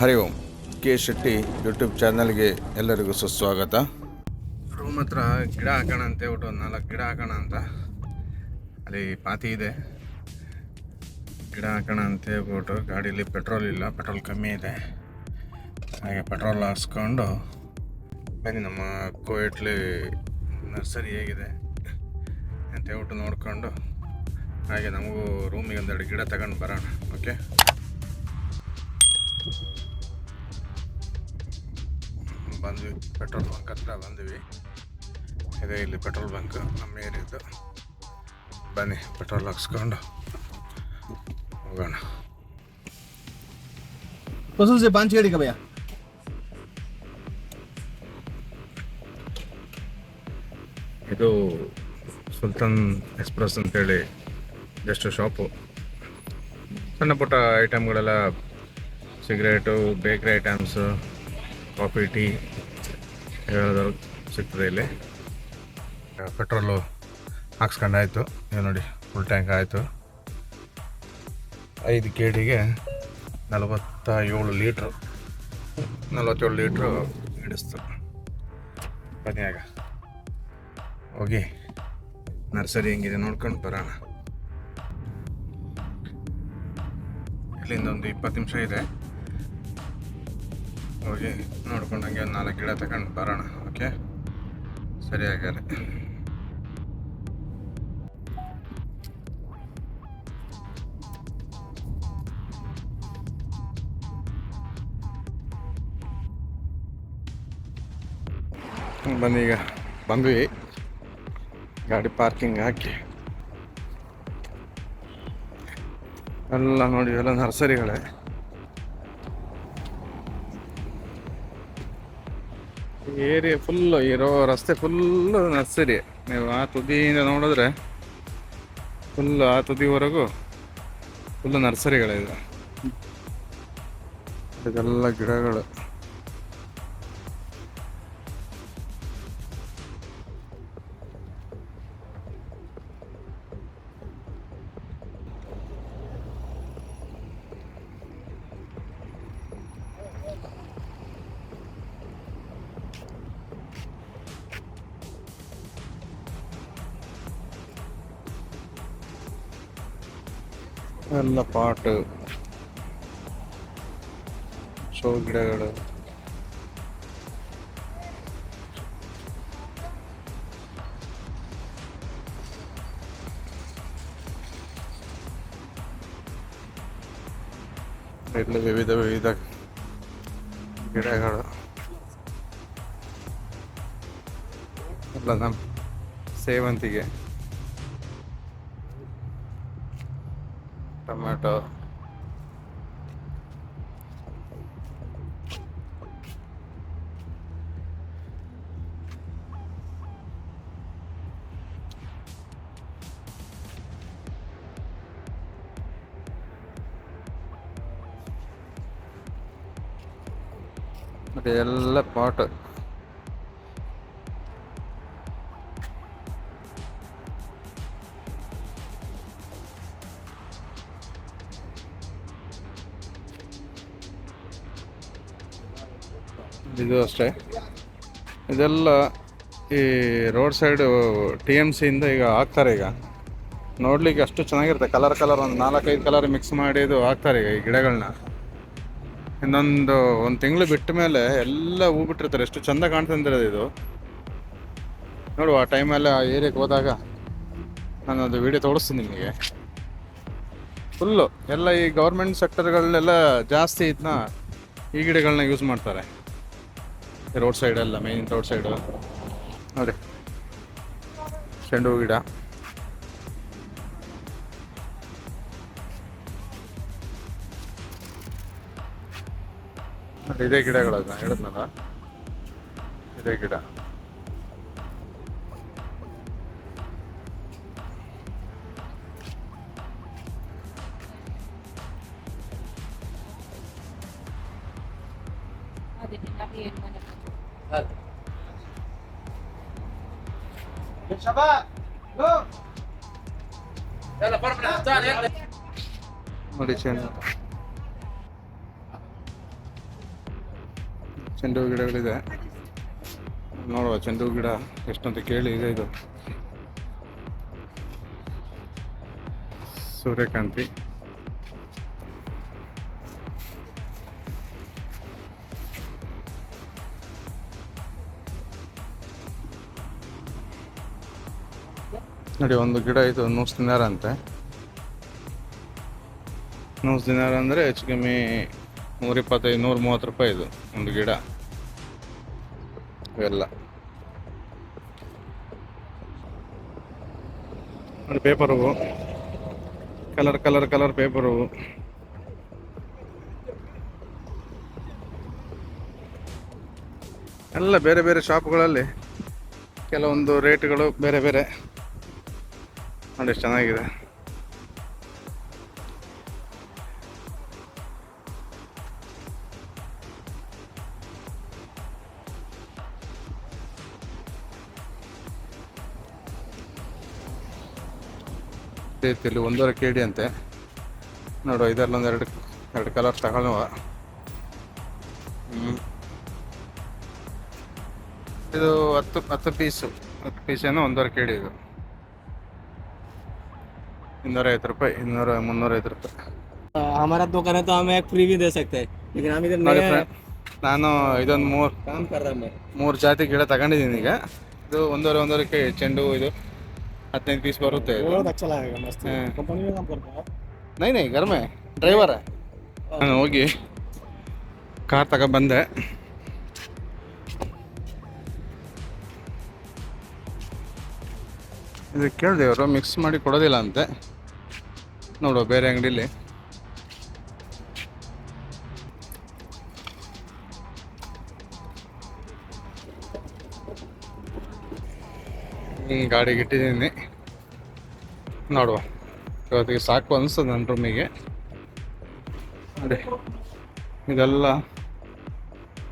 ಹರಿ Om. K Shetty YouTube ಚಾನಲ್ಗೆ ಎಲ್ಲರಿಗೂ ಸುಸ್ವಾಗತ. ರೂಮ್ ಹತ್ರ ಗಿಡ ಹಾಕೋಣ ಅಂತ ಹೇಳ್ಬಿಟ್ಟು ಒಂದು ನಾಲ್ಕು ಗಿಡ ಹಾಕೋಣ ಅಂತ. ಅಲ್ಲಿ ಪಾತಿ ಇದೆ. ಗಿಡ ಹಾಕೋಣ ಅಂತ ಹೇಳ್ಬಿಟ್ಟು ಗಾಡೀಲಿ ಪೆಟ್ರೋಲ್ ಇಲ್ಲ, ಪೆಟ್ರೋಲ್ ಕಮ್ಮಿ ಇದೆ. ಹಾಗೆ ಪೆಟ್ರೋಲ್ ಹಾಕ್ಸ್ಕೊಂಡು ಬನ್ನಿ ನಮ್ಮ ಕೋಯಟ್ಲಿ ನರ್ಸರಿ ಹೇಗಿದೆ ಅಂತ ಹೇಳ್ಬಿಟ್ಟು ನೋಡಿಕೊಂಡು ಹಾಗೆ ನಮಗೂ ರೂಮಿಗೆ ಒಂದೆರಡು ಗಿಡ ತಗೊಂಡು ಬರೋಣ, ಓಕೆ? ಬಂದ್ವಿ ಪೆಟ್ರೋಲ್ ಬಂಕ್ ಹತ್ರ ಬಂದ್ವಿ ಇದೆ ಇಲ್ಲಿ ಪೆಟ್ರೋಲ್ ಬಂಕ್ ನಮ್ಮ ಏರಿಯದ್ದು ಬನ್ನಿ ಪೆಟ್ರೋಲ್ ಹಾಕ್ಸ್ಕೊಂಡು ಹೋಗೋಣ वसूल से पाँच गाड़ी का भैया ಇದು ಸುಲ್ತಾನ್ ಎಕ್ಸ್ಪ್ರೆಸ್ ಅಂತೇಳಿ ಜಸ್ಟ್ ಶಾಪು ಸಣ್ಣ ಪುಟ್ಟ ಐಟಮ್ಗಳೆಲ್ಲ cigarette bakery items coffee tea ಹೇಳೋದ್ರು ಸಿಗ್ತದೆ ಇಲ್ಲಿ? ಪೆಟ್ರೋಲು ಹಾಕ್ಸ್ಕೊಂಡಾಯ್ತು ಇದು ನೋಡಿ ಫುಲ್ ಟ್ಯಾಂಕ್ ಆಯಿತು. ಐದು ಕೆ ಡಿಗೆ ನಲವತ್ತ ಏಳು ಲೀಟ್ರು, ನಲವತ್ತೇಳು ಲೀಟ್ರು ಹಿಡಿಸ್ತು. ಬನ್ನಿ ಹೋಗಿ. ನರ್ಸರಿ ಹೆಂಗಿದೆ ನೋಡ್ಕೊಂಡು ಬರೋಣ. ಇಲ್ಲಿಂದ ಒಂದು ಇಪ್ಪತ್ತು ನಿಮಿಷ ಇದೆ. ಹೋಗಿ ನೋಡ್ಕೊಂಡಂಗೆ ಒಂದು ನಾಲ್ಕು ಗಿಡ ತಗೊಂಡು ಬರೋಣ, ಓಕೆ? ಸರಿ ಹಾಗಾದ್ರೆ. ಈಗ. ಬಂದ್ವಿ. ಗಾಡಿ ಪಾರ್ಕಿಂಗ್ ಹಾಕಿ. ಎಲ್ಲ ನೋಡಿ, ಎಲ್ಲ ನರ್ಸರಿಗಳೇ. ಏರಿಯಾ ಫುಲ್ಲು ಇರೋ ರಸ್ತೆ ಫುಲ್ಲು ನರ್ಸರಿ. ನೀವು ಆ ತುದಿಯಿಂದ ನೋಡಿದ್ರೆ ಫುಲ್ ಆ ತುದಿವರೆಗೂ ಫುಲ್ ನರ್ಸರಿಗಳಿದೆ. ಇದೆಲ್ಲ ಗಿಡಗಳು. ಎಲ್ಲ ಪಾಟ್. ಶೋ ಗಿಡಗಳು. ಇಲ್ಲಿ ವಿವಿಧ ವಿವಿಧ ಗಿಡಗಳು. ಎಲ್ಲ ನಮ್ಮ ಸೇವಂತಿಗೆ. ಟೊಮ್ಯಾಟೊ ಮತ್ತೆ ಎಲ್ಲ ಪಾಟ್ ಇದು ಅಷ್ಟೇ. ಇದೆಲ್ಲ ಈ ರೋಡ್ ಸೈಡು ಟಿ ಎಂ ಸಿಯಿಂದ ಈಗ ಹಾಕ್ತಾರೆ ಈಗ. ನೋಡಲಿಕ್ಕೆ ಅಷ್ಟು ಚೆನ್ನಾಗಿರುತ್ತೆ. ಕಲರ್ ಕಲರ್ ಒಂದು ನಾಲ್ಕೈದು ಕಲರ್ ಮಿಕ್ಸ್ ಮಾಡಿ ಇದು ಹಾಕ್ತಾರೆ ಈಗ ಈ ಗಿಡಗಳನ್ನ ಇನ್ನೊಂದು ಒಂದು ತಿಂಗಳು ಬಿಟ್ಟ ಮೇಲೆ ಎಲ್ಲ ಹೂ ಬಿಟ್ಟಿರ್ತಾರೆ ಎಷ್ಟು ಚಂದ ಕಾಣ್ತಂದಿರೋದು ಇದು ನೋಡುವ ಆ ಟೈಮಲ್ಲಿ ಆ ಏರಿಯಾಗೆ ಹೋದಾಗ ನಾನು ಅದು ವಿಡಿಯೋ ತೋರಿಸ್ತೀನಿ ನಿಮಗೆ. ಫುಲ್ಲು ಎಲ್ಲ ಈ ಗೌರ್ಮೆಂಟ್ ಸೆಕ್ಟರ್ಗಳನ್ನೆಲ್ಲ ಜಾಸ್ತಿ ಇದನ್ನ ಈ ಗಿಡಗಳನ್ನ ಯೂಸ್ ಮಾಡ್ತಾರೆ. ರೋಡ್ ಎಲ್ಲ ಮೇನ್ ರೋಡ್ ಸೈಡು ನೋಡಿ ಚೆಂಡು ಹೂ ಗಿಡ ಇದೇ ಗಿಡಗಳನ್ನ ಹೇಳಿದ್ನಲ್ಲ ಇದೇ ಗಿಡ. ನೋಡಿ ಚೆಂಡು ಚೆಂಡು ಹೂ ಗಿಡಗಳಿದೆ ನೋಡುವ ಚೆಂಡು ಹೂ ಗಿಡ ಎಷ್ಟಂತ ಕೇಳಿ ಇದೆ ಇದು. ಸೂರ್ಯಕಾಂತಿ. ನೋಡಿ, ಒಂದು ಗಿಡ ಇದು ನೂಸ್ ದಿನಾರ ಅಂತೆ. ನೂಸ್ ದಿನಾರ ಅಂದರೆ ಹೆಚ್ಚು ಕಮ್ಮಿ ನೂರ ಇಪ್ಪತ್ತೈದು ನೂರ ಮೂವತ್ತು ರೂಪಾಯಿ ಇದು ಒಂದು ಗಿಡ. ಇವೆಲ್ಲ. ನೋಡಿ ಪೇಪರ್ ಹೂವು ಕಲರ್ ಕಲರ್ ಕಲರ್ ಪೇಪರ್ ಹೂವು ಎಲ್ಲ ಬೇರೆ ಬೇರೆ ಶಾಪ್ಗಳಲ್ಲಿ ಕೆಲವೊಂದು ರೇಟ್ಗಳು ಬೇರೆ ಬೇರೆ. ನೋಡಿ ಎಷ್ಟು ಚೆನ್ನಾಗಿದೆ ರೀತಿಯಲ್ಲಿ ಒಂದೂವರೆ ಕೆ ಡಿ ಅಂತೆ. ನೋಡು, ಇದರಲ್ಲಿ ಒಂದು ಎರಡು ಎರಡು ಕಲರ್ ತಗೊಳ್ಳುವ. ಇದು ಹತ್ತು ಹತ್ತು ಪೀಸು ಹತ್ತು ಪೀಸೇನೋ ಒಂದೂವರೆ ಕೆ ಡಿ ಇದು. ಇನ್ನೂರೈವತ್ತು ರೂಪಾಯಿ ಇನ್ನೂರ ಮುನ್ನೂರೈವತ್ತು ರೂಪಾಯಿ हमारा दुकान है तो हमें एक फ्री भी दे सकते हैं लेकिन हम इधर ನೋಡಿ नए friend, ನಾನು ಇದೊಂದು ಮೂರು काम कर रहा मैं ಮೂರು ಜಾತಿ ಗಿಡ ತಗೊಂಡಿದ್ದೀನಿ ಈಗ ಇದು ಒಂದೂವರೆ ಒಂದೂವರೆ ಕೆ ಚೆಂಡು ಹೂ ಇದು ಹದಿನೈದು ಪೀಸ್ ಬರುತ್ತೆ ಇದು बहुत अच्छा लगेगा मस्त हाँ। कंपनी में काम करता है ನೈ ನೈ ಗರ್ಮೆ ಡ್ರೈವರ ನಾನು ಹೋಗಿ ಕಾರ್ ತಗೊಬಂದೆ ಇದು ಕೇಳಿದೆ ಅವರು ಮಿಕ್ಸ್ ಮಾಡಿ ಕೊಡೋದಿಲ್ಲ ಅಂತೆ. ನೋಡುವ ಬೇರೆ ಅಂಗಡಿಲಿ. ಗಾಡಿಗೆ ಇಟ್ಟಿದ್ದೀನಿ. ನೋಡುವ. ಇವತ್ತಿಗೆ ಸಾಕು ಅನಿಸ್ತದೆ ನನ್ನ ರೂಮಿಗೆ ಅದೇ. ಇದೆಲ್ಲ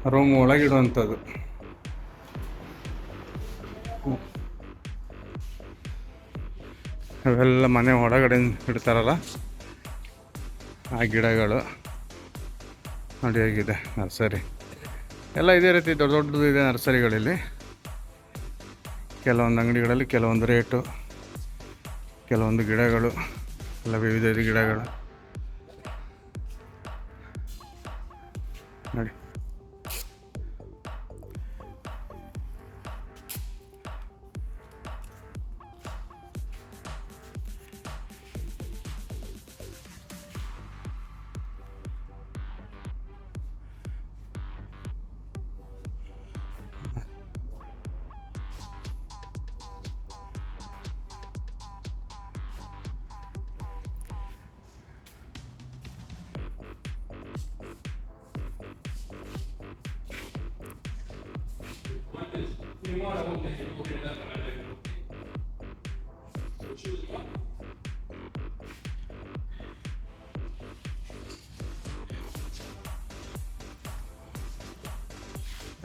ರೂಮ್ ಒಳಗಿಡುವಂಥದ್ದು. ಇವೆಲ್ಲ ಮನೆ ಹೊರಗಡೆ ಇಡ್ತಾರಲ್ಲ, ಆ ಗಿಡಗಳು. ನೋಡಿ ಹೇಗಿದೆ ನರ್ಸರಿ. ಎಲ್ಲ ಇದೇ ರೀತಿ ದೊಡ್ಡ ದೊಡ್ಡದು ಇದೆ ನರ್ಸರಿಗಳಲ್ಲಿ. ಕೆಲವೊಂದು ಅಂಗಡಿಗಳಲ್ಲಿ ಕೆಲವೊಂದು ರೇಟು, ಕೆಲವೊಂದು ಗಿಡಗಳು, ಎಲ್ಲ ವಿವಿಧ ಗಿಡಗಳು.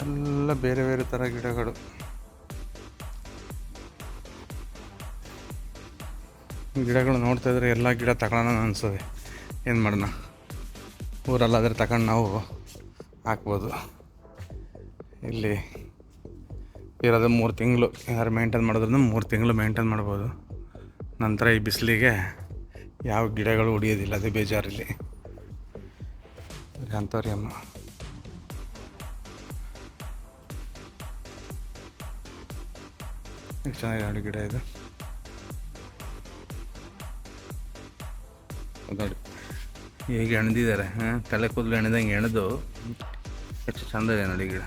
ಎಲ್ಲ ಬೇರೆ ಬೇರೆ ಥರ ಗಿಡಗಳು. ಗಿಡಗಳು ನೋಡ್ತಾ ಇದ್ರೆ ಎಲ್ಲ ಗಿಡ ತಗೊಳ್ಳೋಣ ಅನ್ಸದೆ ಏನು ಮಾಡೋಣ? ಊರಲ್ಲಾದರೆ ತಗೊಂಡು ನಾವು ಹಾಕ್ಬೋದು. ಇಲ್ಲಿ ಇರೋದು ಮೂರು ತಿಂಗಳು. ಯಾರು ಮೇಂಟೈನ್ ಮಾಡಿದ್ರು ಮೂರು ತಿಂಗಳು ಮೇಂಟೈನ್ ಮಾಡ್ಬೋದು. ನಂತರ ಈ ಬಿಸಿಲಿಗೆ ಯಾವ ಗಿಡಗಳು ಉಡಿಯೋದಿಲ್ಲ, ಅದೇ ಬೇಜಾರಲ್ಲಿ. ಅಂಥವ್ರಿ ಅಮ್ಮ ಚೆನ್ನಾಗಿ ನೋಡಿ ಗಿಡ ಇದು. ನೋಡಿ, ಹೇಗೆ ಎಣ್ದಿದ್ದಾರೆ, ಹಾಂ? ತಲೆ ಕೂದಲು ಎಣ್ದಂಗೆ ಎಣೆದು, ಎಷ್ಟು ಚಂದ ಇದೆ ನೋಡಿ ಗಿಡ.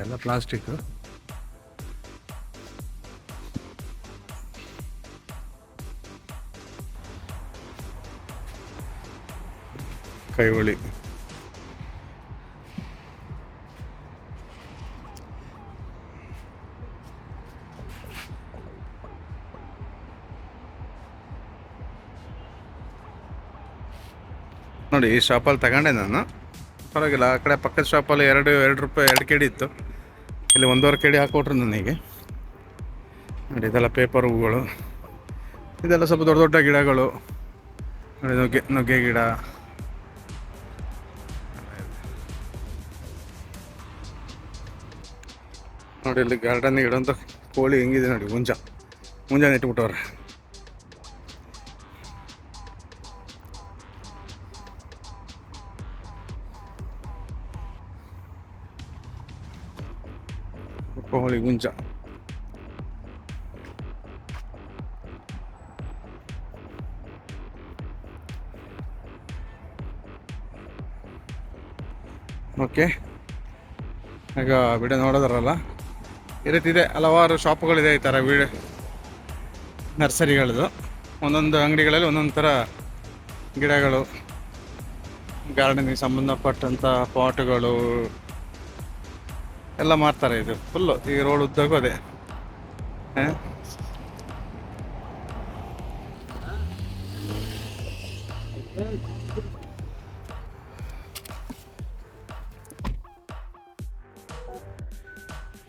ಇದೆಲ್ಲ ಪ್ಲಾಸ್ಟಿಕ್ಕು ಕೈವಳಿ. ನೋಡಿ, ಈ ಶಾಪಲ್ಲಿ ತಗೊಂಡೆ ನಾನು. ಪರವಾಗಿಲ್ಲ, ಆ ಕಡೆ ಪಕ್ಕದ ಶಾಪಲ್ಲಿ ಎರಡು ಎರಡು ರೂಪಾಯಿ, ಎರಡು ಕೆಡಿ ಇತ್ತು. ಇಲ್ಲಿ ಒಂದೂವರೆ ಕೆಡಿ ಡಿ ನನಗೆ. ನೋಡಿ, ಇದೆಲ್ಲ ಪೇಪರ್ ಹೂಗಳು. ಇದೆಲ್ಲ ಸ್ವಲ್ಪ ದೊಡ್ಡ ದೊಡ್ಡ ಗಿಡಗಳು. ನೋಡಿ, ನುಗ್ಗೆ ನುಗ್ಗೆ ಗಿಡ. ನೋಡಿ, ಇಲ್ಲಿ ಗಾರ್ಡನ್ ಗಿಡ ಅಂತ ಕೋಳಿ ಹೆಂಗಿದೆ ನೋಡಿ ಮುಂಜ ಮುಂಜಾನೆ ಇಟ್ಬಿಟ್ಟವ್ರೆ. ಗುಂಜ ಓಕೆ ಈಗ ವಿಡಿಯೋ ನೋಡೋದಾರಲ್ಲ, ಈ ರೀತಿ ಇದೆ. ಹಲವಾರು ಶಾಪ್ಗಳಿದೆ ಈ ಥರ ವಿಡಿಯೋ ನರ್ಸರಿಗಳದು. ಒಂದೊಂದು ಅಂಗಡಿಗಳಲ್ಲಿ ಒಂದೊಂದು ಥರ ಗಿಡಗಳು ಗಾರ್ಡನಿಗೆ ಸಂಬಂಧಪಟ್ಟಂಥ ಪಾಟ್ಗಳು ಎಲ್ಲ ಮಾಡ್ತಾರೆ ಇದು ಫುಲ್ಲು ಈ ರೋಡ್ ಉದ್ದಕ್ಕೂ ಅದೇ?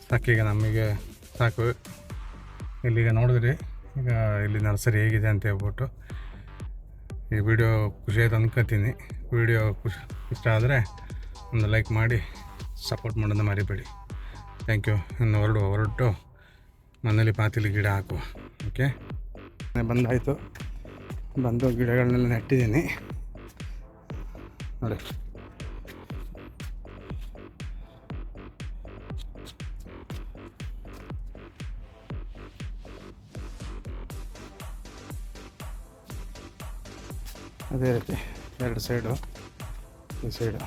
ಸಾಕೀಗ ನಮಗೆ ಸಾಕು. ಇಲ್ಲಿಗ ನೋಡಿದ್ರಿ, ಈಗ ಇಲ್ಲಿ ನರ್ಸರಿ ಹೇಗಿದೆ ಅಂತ ಹೇಳ್ಬಿಟ್ಟು. ಈ ವಿಡಿಯೋ ಖುಷಿ ಆಯ್ತು ವಿಡಿಯೋ ಖುಷಿ ಇಷ್ಟ ಆದರೆ ಒಂದು ಲೈಕ್ ಮಾಡಿ ಸಪೋರ್ಟ್ ಮಾಡೋದನ್ನ ಮರಿಬೇಡಿ. ಥ್ಯಾಂಕ್ ಯು ಇನ್ನು ಹೊರಡು, ಹೊರಟು ಮನೇಲಿ ಪಾತಿಲಿ ಗಿಡ ಹಾಕು. ಓಕೆ ಬಂದಾಯಿತು. ಬಂದು ಗಿಡಗಳನ್ನೆಲ್ಲ ನೆಟ್ಟಿದ್ದೀನಿ. ನೋಡಿ. ಅದೇ ರೀತಿ ಎರಡು ಸೈಡು ಈ ಸೈಡು